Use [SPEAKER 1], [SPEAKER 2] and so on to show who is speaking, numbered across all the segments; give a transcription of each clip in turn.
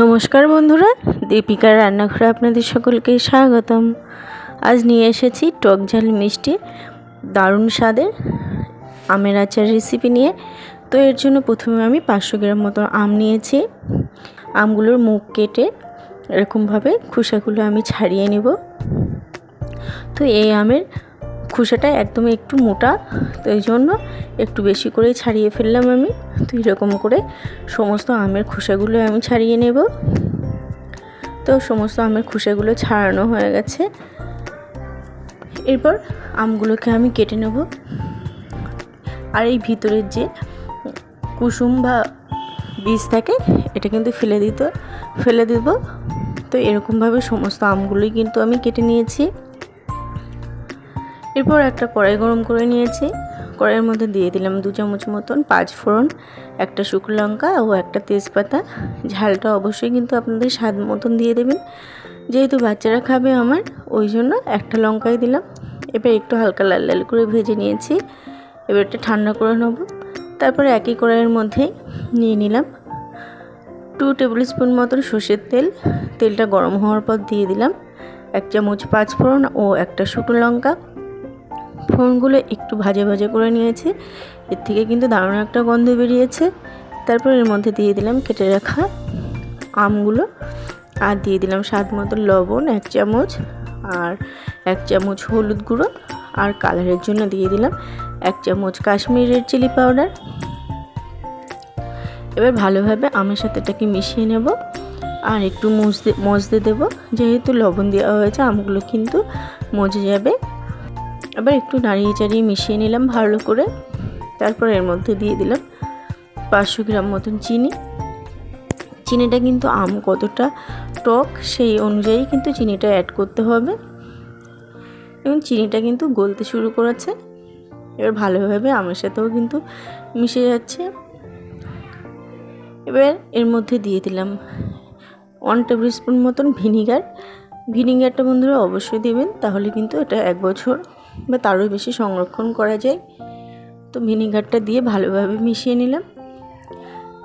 [SPEAKER 1] নমস্কার বন্ধুরা, দীপিকার রান্নাঘরে আপনাদের সকলকে স্বাগতম। আজ নিয়ে এসেছি টক ঝাল মিষ্টি, দারুণ স্বাদের আমের আচার রেসিপি নিয়ে। তো এর জন্য প্রথমে আমি পাঁচশো গ্রাম মতো আম নিয়েছি। আমগুলোর মুখ কেটে এরকমভাবে খোসাগুলো আমি ছাড়িয়ে নেব। তো এই আমের খোসাটা একদম একটু মোটা, তো এই জন্য একটু বেশি করেই ছাড়িয়ে ফেললাম আমি। তো এরকম করে সমস্ত আমের খোসাগুলো আমি ছাড়িয়ে নেব। তো সমস্ত আমের খোসাগুলো ছাড়ানো হয়ে গেছে। এরপর আমগুলোকে আমি কেটে নেব। আর এই ভিতরের যে কুসুম বা বীজ থাকে, এটা কিন্তু ফেলে দিত, ফেলে দেব। তো এরকমভাবে সমস্ত আমগুলোই কিন্তু আমি কেটে নিয়েছি। এরপর একটা কড়াই গরম করে নিয়েছি। কড়াইয়ের মধ্যে দিয়ে দিলাম দু চামচ মতন পাঁচ ফোড়ন, একটা শুকনো লঙ্কা ও একটা তেজপাতা। ঝালটা অবশ্যই কিন্তু আপনাদের স্বাদ মতন দিয়ে দেবেন। যেহেতু বাচ্চারা খাবে আমার, ওই জন্য একটা লঙ্কাই দিলাম। এবার একটু হালকা লাল লাল করে ভেজে নিয়েছি। এবার এটা ঠান্ডা করে নেব। তারপরে একই কড়াইয়ের মধ্যে নিয়ে নিলাম টু টেবিল স্পুন মতন সর্ষের তেল। তেলটা গরম হওয়ার পর দিয়ে দিলাম এক চামচ পাঁচ ফোড়ন ও একটা শুকনো লঙ্কা। ফোড়নগুলো একটু ভাজে ভাজে করে নিয়েছি। এর থেকে কিন্তু দারুণ একটা গন্ধ বেরিয়েছে। তারপর এর মধ্যে দিয়ে দিলাম কেটে রাখা আমগুলো। আর দিয়ে দিলাম স্বাদ মতো লবণ, এক চামচ, আর এক চামচ হলুদ গুঁড়ো। আর কালারের জন্য দিয়ে দিলাম এক চামচ কাশ্মীরের চিলি পাউডার। এবার ভালোভাবে আমের সাথে এটাকে মিশিয়ে নেব। আর একটু মজতে মজতে দেবো। যেহেতু লবণ দেওয়া হয়েছে, আমগুলো কিন্তু মজে যাবে। এবার একটু নাড়িয়ে চাড়িয়ে মিশিয়ে নিলাম ভালো করে। তারপর এর মধ্যে দিয়ে দিলাম পাঁচশো গ্রাম মতন চিনি। চিনিটা কিন্তু আম কতটা টক সেই অনুযায়ী কিন্তু চিনিটা অ্যাড করতে হবে। এবং চিনিটা কিন্তু গলতে শুরু করেছে। এবার ভালোভাবে আমের সাথেও কিন্তু মিশে যাচ্ছে। এবার এর মধ্যে দিয়ে দিলাম ওয়ান টেবিল স্পুন মতন ভিনিগার ভিনিগারটা বন্ধুরা অবশ্যই দেবেন, তাহলে কিন্তু এটা এক বছর বা তারও বেশি সংরক্ষণ করা যায়। তো ভিনিগারটা দিয়ে ভালোভাবে মিশিয়ে নিলাম।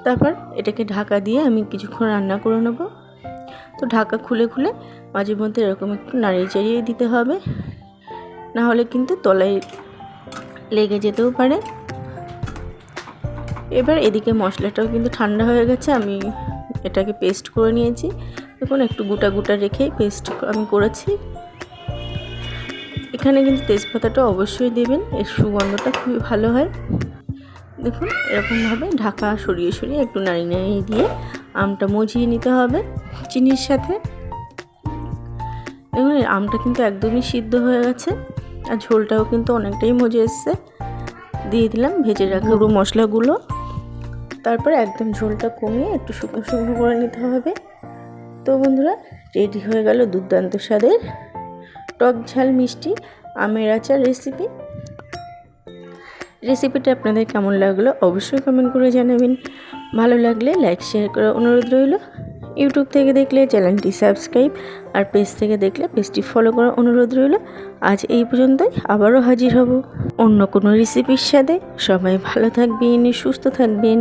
[SPEAKER 1] তারপর এটাকে ঢাকা দিয়ে আমি কিছুক্ষণ রান্না করে নেব। তো ঢাকা খুলে খুলে মাঝে মধ্যে এরকম একটু নাড়িয়ে চাড়িয়ে দিতে হবে। না হলে কিন্তু তলায় লেগে যেতেও পারে। এবার এদিকে মশলাটাও কিন্তু ঠান্ডা হয়ে গেছে, আমি এটাকে পেস্ট করে নিয়েছি। দেখুন, একটু গোটা গোটা রেখে পেস্ট আমি করেছি। এখানে কিন্তু তেজপাতাটা অবশ্যই দেবেন, এর সুগন্ধটা খুবই ভালো হয়। দেখুন, এরকমভাবে ঢাকা সরিয়ে সরিয়ে একটু নাড়িয়ে নাড়িয়ে দিয়ে আমটা মজিয়ে নিতে হবে চিনির সাথে। দেখুন আমটা কিন্তু একদমই সিদ্ধ হয়ে গেছে, আর ঝোলটাও কিন্তু অনেকটাই মজে এসছে। দিয়ে দিলাম ভেজে রাখা গুঁড়ো মশলাগুলো। তারপর একদম ঝোলটা কমিয়ে একটু শুকনো শুকনো করে নিতে হবে। তো বন্ধুরা, রেডি হয়ে গেল দুর্দান্ত স্বাদের টক ঝাল মিষ্টি, আমের আচার রেসিপি রেসিপিটা আপনাদের কেমন লাগল অবশ্যই কমেন্ট করে জানাবেন। ভালো লাগলে লাইক শেয়ার করার অনুরোধ রইল। ইউটিউব থেকে দেখলে চ্যানেলটি সাবস্ক্রাইব আর পেজ থেকে দেখলে পেজটি ফলো করার অনুরোধ রইল। আজ এই পর্যন্তই, আবারও হাজির হব অন্য কোনো রেসিপির সাথে সবাই ভালো থাকবেন, সুস্থ থাকবেন।